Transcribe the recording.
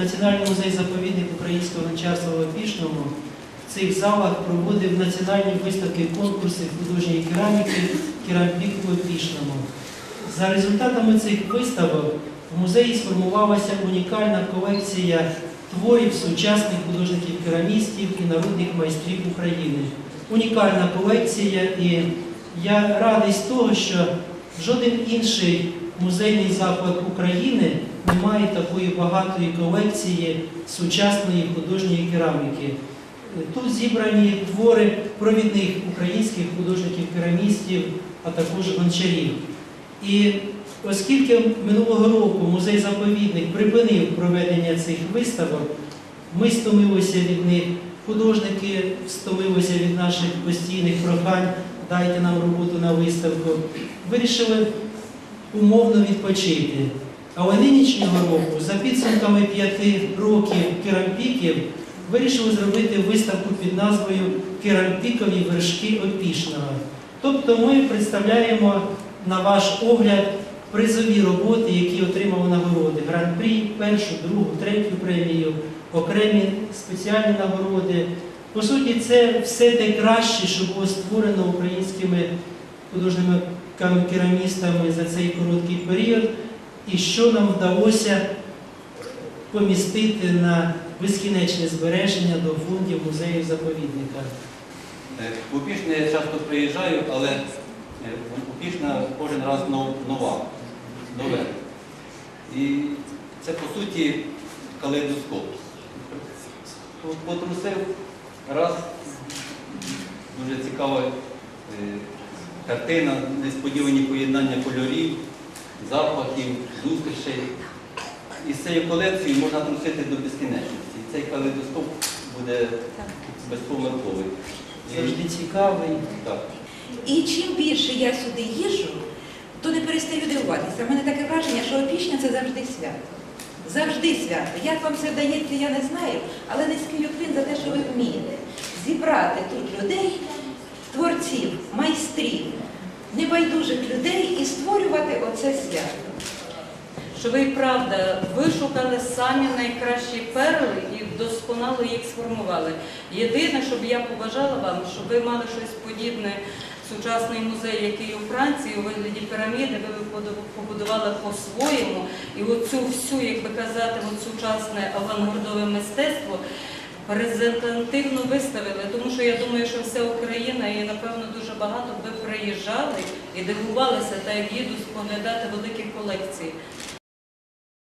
Національний музей заповідник українського гончарства в в цих залах проводив національні виставки конкурси художньої кераміки «Керампік в Опішному. За результатами цих виставок в музеї сформувалася унікальна колекція творів сучасних художників-керамістів і народних майстрів України. Унікальна колекція, і я радий з того, що жоден інший музейний заклад України не має такої багатої колекції сучасної художньої кераміки. Тут зібрані твори провідних українських художників-керамістів, а також гончарів. І оскільки минулого року музей-заповідник припинив проведення цих виставок, ми стомилися від них, художники стомилися від наших постійних прохань, дайте нам роботу на виставку, вирішили умовно відпочити. Але нинішнього року, за підсумками п'яти років керампіків, вирішили зробити виставку під назвою Керампікові вершки Опішного. Тобто ми представляємо на ваш огляд призові роботи, які отримали нагороди. Гран-прі, першу, другу, третю премію, окремі спеціальні нагороди. По суті, це все те краще, що було створено українськими художніми керамістами за цей короткий період, і що нам вдалося помістити на безкінечне збереження до фондів музею заповідника. Е, В Опішне я часто приїжджаю, але е, Опішна кожен раз нова, нове. І це по суті калейдоскоп. Потрусив раз, дуже цікава е, картина, несподівані поєднання кольорів, запахів, зустрічей. І з цією колекцією можна трусити до безкінечності. І цей калейдоскоп буде безпомилковий. Завжди цікавий. Так. І чим більше я сюди їжджу, то не перестаю дивуватися. У мене таке враження, що опішня це завжди свято. Завжди свято. Як вам це вдається, я не знаю, але низький уклін за те, що ви вмієте зібрати тут людей, творців, майстрів, небайдужих людей і створювати оце свято. що ви правда вишукали самі найкращі перли і досконало їх сформували. Єдине, що б я побажала вам, щоб ви мали щось подібне, сучасний музей, який у Франції у вигляді піраміди, ви побудували по-своєму, і оцю всю, як би казати, сучасне авангардове мистецтво. Презентативно виставили, тому що я думаю, що вся Україна і напевно дуже багато би приїжджали і дивувалися, та як їду споглядати великі колекції.